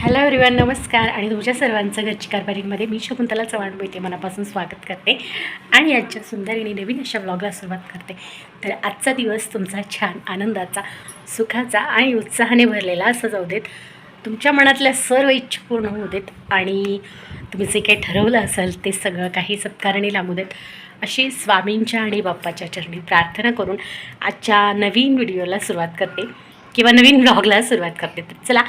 Hello everyone नमस्कार. आणि तुमच्या सर्वांचं घरची कारभारीमध्ये मी शकुंतला चव्हाण बोलते. मनापासून स्वागत करते. आणि आजच्या सुंदर आणि नवीन अशा ब्लॉगला सुरुवात करते. तर आजचा दिवस तुमचा छान आनंदाचा सुखाचा आणि उत्साहाने भरलेला असं जाऊ देत. तुमच्या मनातल्या सर्व इच्छा पूर्ण होऊ देत. आणि तुम्ही जे काही ठरवलं असेल ते सगळं काही सत्कारणी लागू देत. अशी स्वामींच्या आणि बाप्पाच्या चरणी प्रार्थना करून आजच्या नवीन व्हिडिओला सुरुवात करते. किंवा नवीन ब्लॉगला सुरुवात करते. तर चला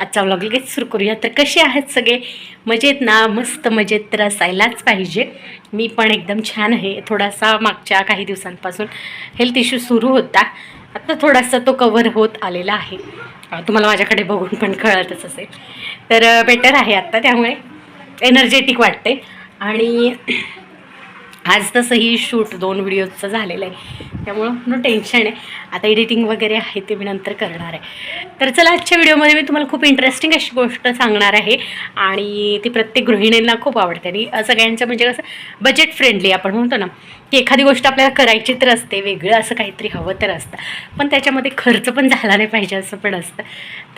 आजचा ब्लॉग लगेच सुरू करूया. तर कसे आहेत सगळे? मजेत ना? मस्त मजेत तर असायलाच पाहिजे. मी पण एकदम छान आहे. थोडासा मागच्या काही दिवसांपासून हेल्थ इश्यू सुरू होता. आता थोडासा तो कवर होत आलेला आहे. तुम्हाला माझ्याकडे बघून पण कळतच असेल. तर बेटर आहे आत्ता त्यामुळे. एनर्जेटिक वाटते. आणि आज तसंही शूट दोन व्हिडिओचं झालेलं आहे. त्यामुळं नो टेन्शन आहे. आता एडिटिंग वगैरे आहे ते मी नंतर करणार आहे. तर चला आजच्या व्हिडिओमध्ये मी तुम्हाला खूप इंटरेस्टिंग अशी गोष्ट सांगणार आहे. आणि ती प्रत्येक गृहिणींना खूप आवडते. आणि सगळ्यांचं म्हणजे कसं बजेट फ्रेंडली आपण म्हणतो ना की एखादी गोष्ट आपल्याला करायची तर असते वेगळं असं काहीतरी हवं तर असतं. पण त्याच्यामध्ये खर्च पण झाला नाही पाहिजे असं पण असतं.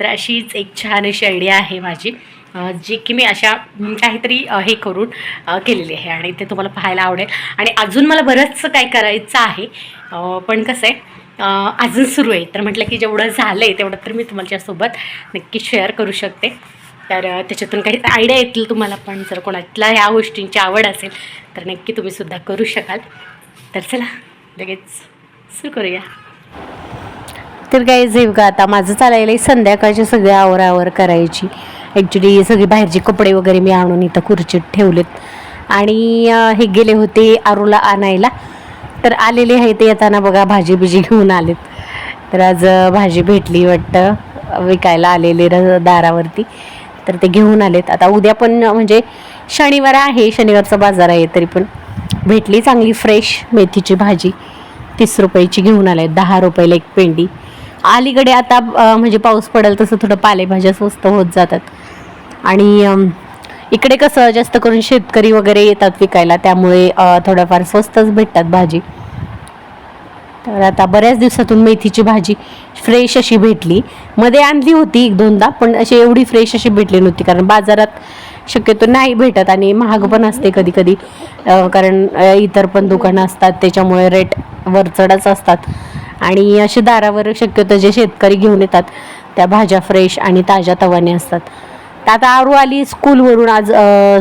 तर अशीच एक छान अशी आयडिया आहे माझी. जी की मी अशा काहीतरी हे करून केलेली आहे आणि ते तुम्हाला पाहायला आवडेल. आणि अजून मला बरंचसं काय करायचं आहे पण कसं आहे अजून सुरू आहे. तर म्हटलं की जेवढं झालं आहे तेवढं तर मी तुमच्यासोबत नक्की शेअर करू शकते. तर त्याच्यातून काही आयडिया येतील तुम्हाला पण जर कोणाला ह्या गोष्टींची आवड असेल तर नक्की तुम्हीसुद्धा करू शकाल. तर चला लगेच सुरू करूया. तर काही जे का आता माझं चालायला आहे संध्याकाळची सगळी आवरावर करायची. ॲक्च्युली सगळी बाहेरचे कपडे वगैरे मी आणून इथं खुर्चीत ठेवलेत. आणि हे गेले होते आरूला आणायला. तर आलेले आहे ते येताना बघा भाजी बिजी घेऊन आलेत. तर आज भाजी भेटली वाटतं. विकायला आलेले र दारावरती. तर ते घेऊन आलेत. आता उद्या पण म्हणजे शनिवार आहे शनिवारचा बाजार आहे तरी पण भेटली चांगली फ्रेश मेथीची भाजी. तीस रुपयाची घेऊन आले दहा रुपयाला एक पेंडी. अलीकडे आता म्हणजे पाऊस पडेल तसं थोडं पालेभाज्या स्वस्त होत जातात. आणि इकडे कसं जास्त करून शेतकरी वगैरे येतात विकायला त्यामुळे थोडंफार स्वस्तच भेटतात भाजी. तर आता बऱ्याच दिवसातून मेथीची भाजी फ्रेश अशी भेटली. मध्ये आणली होती एक दोनदा पण अशी एवढी फ्रेश अशी भेटली नव्हती कारण बाजारात शक्यतो नाही भेटत आणि महाग पण असते कधी कधी कारण इतर पण दुकानं असतात त्याच्यामुळे रेट वरचढच असतात. आणि असे दारावर शक्यतो जे शेतकरी घेऊन येतात त्या भाज्या फ्रेश आणि ताज्या तवाने असतात. तर आता आरू आली स्कूलवरून आज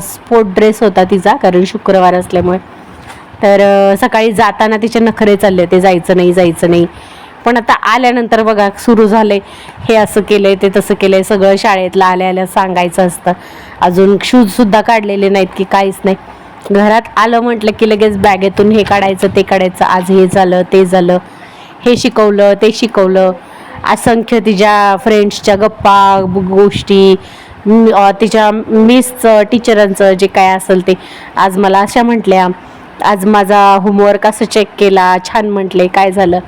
स्पोर्ट ड्रेस होता तिचा कारण शुक्रवार असल्यामुळे. तर सकाळी जाताना तिचे नखरे चालले ते जायचं नाही जायचं नाही. पण आता आल्यानंतर बघा सुरू झाले हे असं केलंय ते तसं केलंय सगळं शाळेतलं आल्या आल्या सांगायचं असतं. अजून शूजसुद्धा काढलेले नाहीत की काहीच नाही. घरात आलं म्हटलं की लगेच बॅगेतून हे काढायचं ते काढायचं आज हे झालं ते झालं. हे शिकवलं ते शिकवलं. असंख्य तिच्या फ्रेंड्सच्या गप्पा गोष्टी. तिच्या मिसचं टीचरांचं जे काय असेल ते आज मला अशा म्हटल्या. आज माझा होमवर्क असं चेक केला छान म्हटले काय झालं?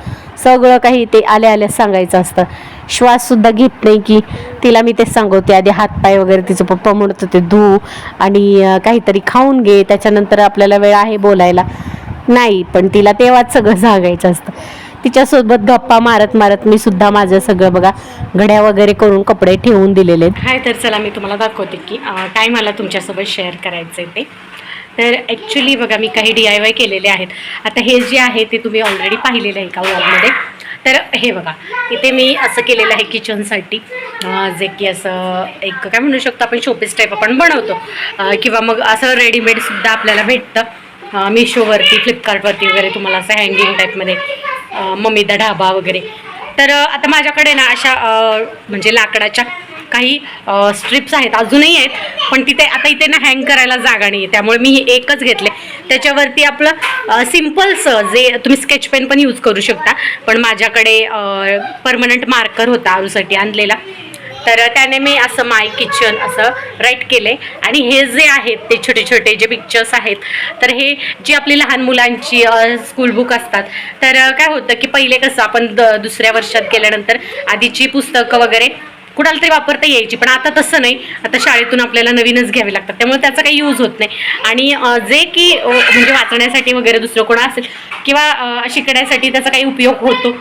सगळं काही ते आल्या आल्या सांगायचं असतं. श्वाससुद्धा घेत नाही की तिला मी ते सांगवते आधी हातपाय वगैरे तिचं पप्पा म्हणत होते धू आणि काहीतरी खाऊन घे त्याच्यानंतर आपल्याला वेळ आहे बोलायला. नाही पण तिला तेव्हाच सगळं सांगायचं असतं. तिच्यासोबत गप्पा मारत मारत मी सुद्धा माझं सगळं बघा घड्या वगैरे करून कपडे ठेवून दिलेले हाय तर चला मी तुम्हाला दाखवते की काय मला तुमच्यासोबत शेअर करायचं आहे ते. तर ॲक्च्युली बघा मी काही डी आय वाय केलेले आहेत. आता हे जे आहे ते तुम्ही ऑलरेडी पाहिलेलं आहे का वॉलमध्ये तर हे बघा इथे मी असं केलेलं आहे किचनसाठी जे की असं एक काय म्हणू शकतो आपण शोपीस टाईप आपण बनवतो. किंवा मग असं रेडीमेडसुद्धा आपल्याला भेटतं. मिशोवरती फ्लिपकार्टवरती वगैरे तुम्हाला असं हँगिंग टाईपमध्ये मम्मीदा ढाबा वगैरे. तर आता माझ्याकडे ना अशा म्हणजे लाकडाच्या काही स्ट्रिप्स आहेत. अजूनही आहेत पण तिथे आता इथे ना हँग करायला जागा नाही आहे त्यामुळे मी हे एकच घेतले. त्याच्यावरती आपलं सिम्पलसं जे तुम्ही स्केच पेन पण यूज करू शकता. पण माझ्याकडे परमनंट मार्कर होता आरूसाठी आणलेला. तर त्याने मी असं माय किचन असं राईट केले. आणि हे जे आहेत ते छोटे छोटे जे पिक्चर्स आहेत तर हे जी आपली लहान मुलांची स्कूल बुक असतात तर काय होतं की पहिले कसं आपण द दुसऱ्या वर्षात गेल्यानंतर आधीची पुस्तकं वगैरे कुणाला तरी वापरता यायची पण आता तसं नाही. आता शाळेतून आपल्याला नवीनच घ्यावे लागतात. त्यामुळे त्याचा काही यूज होत नाही. आणि जे की म्हणजे वाचण्यासाठी वगैरे दुसरं कोणा असेल किंवा शिकण्यासाठी त्याचा काही उपयोग होतो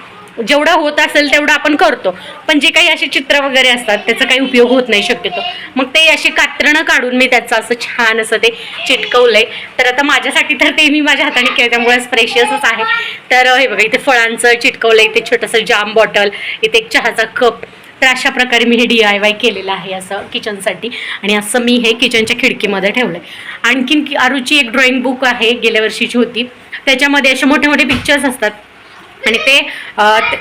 जेवढं होत असेल तेवढं आपण करतो. पण जे काही असे चित्र वगैरे असतात त्याचा काही उपयोग होत नाही शक्यतो. मग ते अशी कात्रणं काढून मी त्याचं असं छान असं ते चिटकवलंय. तर आता माझ्यासाठी तर ते मी माझ्या हाताने केलं त्यामुळे स्प्रेशियसच आहे. तर हे बघा इथे फळांचं चिटकवलंय इथे छोटंसं जाम बॉटल इथे एक चहाचा कप तर अशा प्रकारे मी हे डी आय वाय केलेलं आहे असं किचनसाठी आणि असं मी हे किचनच्या खिडकीमध्ये ठेवलं आहे आणखीन की- आरूची एक ड्रॉइंग बुक आहे गेल्या वर्षीची होती. त्याच्यामध्ये असे मोठे मोठे पिक्चर्स असतात. आणि ते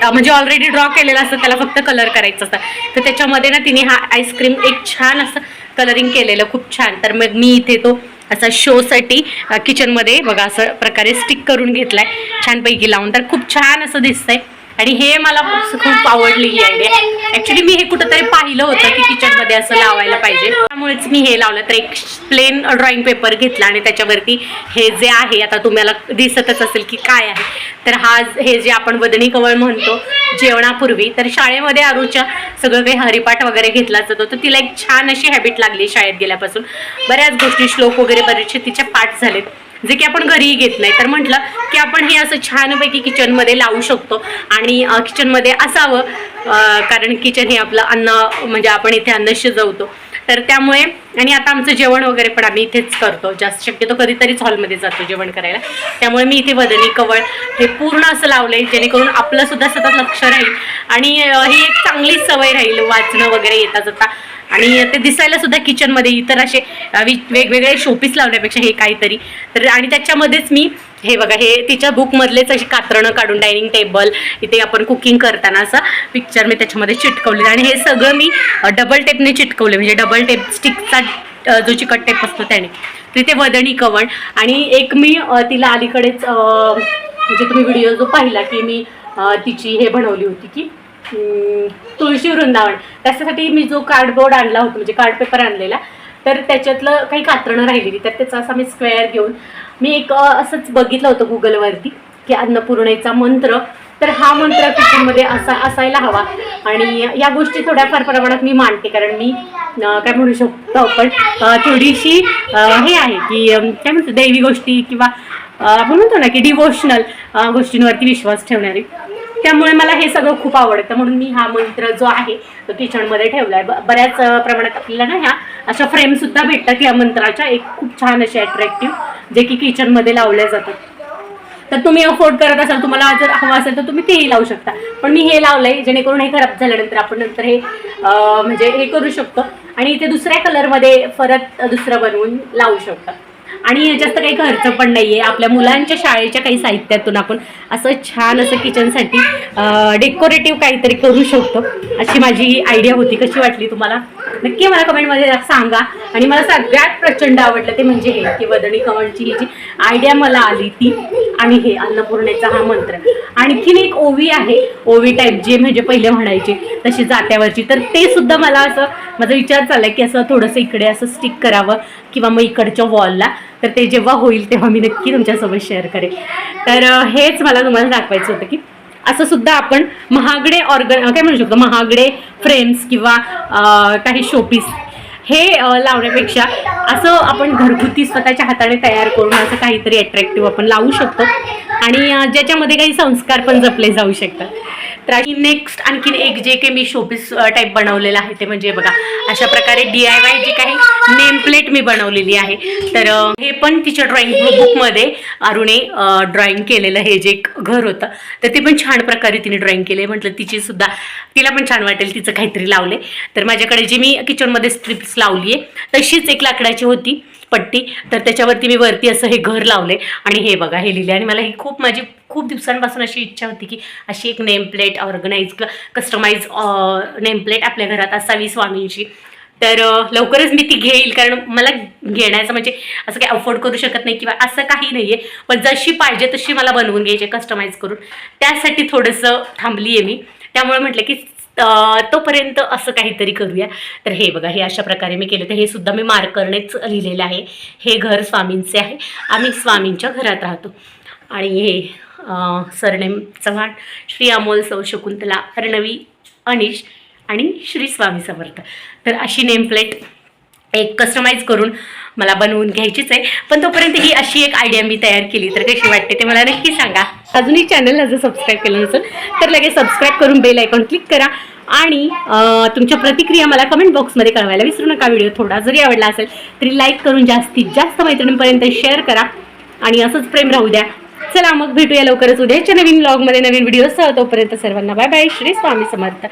म्हणजे ऑलरेडी ड्रॉ केलेलं असतं त्याला फक्त कलर करायचं असतं. तर त्याच्यामध्ये ना तिने हा आईस्क्रीम एक छान असं कलरिंग केलेलं खूप छान. तर मग मी इथे तो असा शोसाठी किचनमध्ये बघा असं प्रकारे स्टिक करून घेतला आहे छानपैकी लावून. तर खूप छान असं दिसतंय. आणि हे मला खूप आवडली ही आयडिया ॲक्च्युली मी हे कुठंतरी पाहिलं होतं की किचनमध्ये असं लावायला पाहिजे. त्यामुळेच मी हे लावलं. तर एक प्लेन ड्रॉइंग पेपर घेतला आणि त्याच्यावरती हे जे आहे आता तुम्हाला दिसतच असेल की काय आहे. तर हा हे जे आपण वदनी कवळ म्हणतो जेवणापूर्वी तर शाळेमध्ये आरूच्या सगळं काही हरिपाठ वगैरे घेतला जातो. तर तिला एक छान अशी हॅबिट लागली शाळेत गेल्यापासून. बऱ्याच गोष्टी श्लोक वगैरे बरेचसे तिच्या पाठ झालेत. जे की आपण घरीही घेत नाही. तर म्हटलं की आपण हे असं छानपैकी किचनमध्ये लावू शकतो आणि किचनमध्ये असावं कारण किचन हे आपलं अन्न म्हणजे आपण इथे अन्न शिजवतो. तर त्यामुळे आणि आता आमचं जेवण वगैरे पण आम्ही इथेच करतो. जास्त शक्यतो कधीतरीच हॉलमध्ये जातो जेवण करायला. त्यामुळे मी इथे बदली कवळ हे पूर्ण असं लावलं आहे जेणेकरून आपलं सुद्धा सतत लक्ष राहील. आणि ही एक चांगली सवय राहील वाचणं वगैरे येता जाता आणि ते दिसायला सुद्धा किचनमध्ये इतर असे वि- वेगवेगळे शोपीस लावण्यापेक्षा हे काहीतरी. तर आणि त्याच्यामध्येच मी हे बघा हे तिच्या बुकमधलेच अशी कातरणं काढून डायनिंग टेबल इथे आपण कुकिंग करताना असं पिक्चर मी त्याच्यामध्ये चिटकवले आणि हे सगळं मी डबल टेपने चिटकवले म्हणजे डबल टेप स्टिकचा जो चिकट टेप असतो त्याने. तर इथे वदनी कवण. आणि एक मी तिला अलीकडेच म्हणजे तुम्ही व्हिडिओ जो पाहिला की मी तिची हे बनवली होती की तुळशी वृंदावन. त्याच्यासाठी मी जो कार्डबोर्ड आणला होता म्हणजे कार्ड पेपर आणलेला तर त्याच्यातलं काही कात्रणं राहिलेली तर त्याचा असा मी स्क्वेअर घेऊन मी एक असंच बघितलं होतं गुगलवरती की अन्नपूर्णेचा मंत्र. तर हा मंत्र किचनमध्ये असा असायला हवा. आणि या गोष्टी थोड्याफार प्रमाणात मी मांडते कारण मी काय म्हणू शकतो आपण थोडीशी हे आहे की काय म्हणतो दैवी गोष्टी किंवा आपण म्हणतो ना की डिवोशनल गोष्टींवरती विश्वास ठेवणारी. त्यामुळे मला हे सगळं खूप आवडतं. म्हणून मी हा मंत्र जो आहे तो किचनमध्ये ठेवला आहे बऱ्याच प्रमाणात आपल्याला ना ह्या अशा फ्रेमसुद्धा भेटतात या मंत्राच्या. एक खूप छान असे अट्रॅक्टिव्ह जे की किचनमध्ये लावल्या जातात. तर तुम्ही अफोर्ड करत असाल तुम्हाला जर हवं असेल तर तुम्ही तेही लावू शकता. पण मी हे लावलंय जेणेकरून हे खराब झाल्यानंतर आपण नंतर हे म्हणजे हे करू शकतो. आणि इथे दुसऱ्या कलरमध्ये परत दुसरं बनवून लावू शकतो. आणि ह्याच्यात काही खर्च पण नाहीये. आपल्या मुलांच्या शाळेच्या काही साहित्यातून आपण असं छान असं किचनसाठी डेकोरेटिव्ह काहीतरी करू शकतो. अशी माझी आयडिया होती. कशी वाटली तुम्हाला? नक्की मला कमेंटमध्ये सांगा. आणि मला सगळ्यात प्रचंड आवडलं ते म्हणजे हे की वदनी कमांडची ही जी आयडिया मला आली ती आणि हे अन्नपूर्णेचा हा मंत्र. आणखीन एक ओवी आहे ओवी टाईप जे म्हणजे पहिले म्हणायचे तशी जात्यावरची. तर ते सुद्धा मला असं माझा विचार चाललाय की असं थोडंसं इकडे असं स्टिक करावं किंवा मग इकडच्या वॉलला तर ते जेव्हा होईल तेव्हा मी नक्की तुमच्यासोबत शेअर करेन. तर हेच मला तुम्हाला दाखवायचं होतं की असं सुद्धा आपण महागडे ऑर्गन काय म्हणू शकतो? महागडे फ्रेम्स किंवा काही शोपीस हे लावण्यापेक्षा असं आपण घरगुती स्वतःच्या हाताने तयार करून असं काहीतरी अट्रॅक्टिव्ह आपण लावू शकतो. आणि ज्याच्यामध्ये काही संस्कार पण जपले जाऊ शकतात. तर नेक्स्ट आणखीन एक जे काही मी शोपीस टाईप बनवलेलं आहे ते म्हणजे बघा अशा प्रकारे डी आय वाय जी काही नेम प्लेट मी बनवलेली आहे. तर हे पण तिच्या ड्रॉइंग बुकमध्ये अरुणे ड्रॉइंग केलेलं हे जे एक घर होतं. तर ते पण छान प्रकारे तिने ड्रॉइंग केले म्हटलं तिची सुद्धा तिला पण छान वाटेल तिचं काहीतरी लावले. तर माझ्याकडे जी मी किचनमध्ये स्ट्रिप्स लावली आहे तशीच एक लाकडाची होती. पट्टी तर त्याच्यावरती मी वरती असं हे घर लावले. आणि हे बघा हे लिहिले. आणि मला ही खूप माझी खूप दिवसांपासून अशी इच्छा होती की अशी एक नेमप्लेट ऑर्गनाईज कस्टमाइज नेमप्लेट आपल्या घरात असावी स्वामींची. तर लवकरच मी ती घेईल. कारण मला घेण्याचं म्हणजे असं काही अफोर्ड करू शकत नाही किंवा असं काही नाही आहे पण जशी पाहिजे तशी मला बनवून घ्यायची कस्टमाइज करून. त्यासाठी थोडंसं थांबली आहे मी. त्यामुळे म्हटलं की तोपर्यंत असं काहीतरी करूया. तर हे बघा हे अशा प्रकारे मी केलं. तर हे सुद्धा मी मार्करनेच लिहिलेलं आहे. हे घर स्वामींचे आहे. आम्ही स्वामींच्या घरात राहतो. आणि हे सरनेम चव्हाण श्री अमोल सौ शकुंतला अर्णवी अनिश आणि श्री स्वामी समर्थ. तर अशी नेमप्लेट एक कस्टमाइज करून मला बनवून घ्यायचीच आहे. पण तोपर्यंत ही अशी एक आयडिया मी तयार केली. तर कशी वाटते ते मला नक्की सांगा. अजूनही चॅनलला जर सबस्क्राईब केलं नसेल तर लगेच सबस्क्राईब करून बेल आयकॉन क्लिक करा. आणि तुमच्या प्रतिक्रिया मला कमेंट बॉक्समध्ये कळवायला विसरू नका. व्हिडिओ थोडा जरी आवडला असेल तरी लाईक करून जास्तीत जास्त मैत्रिणींपर्यंत शेअर करा. आणि असंच प्रेम राहू द्या. चला मग भेटूया लवकरच उद्याच्या नवीन ब्लॉगमध्ये नवीन व्हिडिओ सह तोपर्यंत सर्वांना बाय बाय श्री स्वामी समर्थ.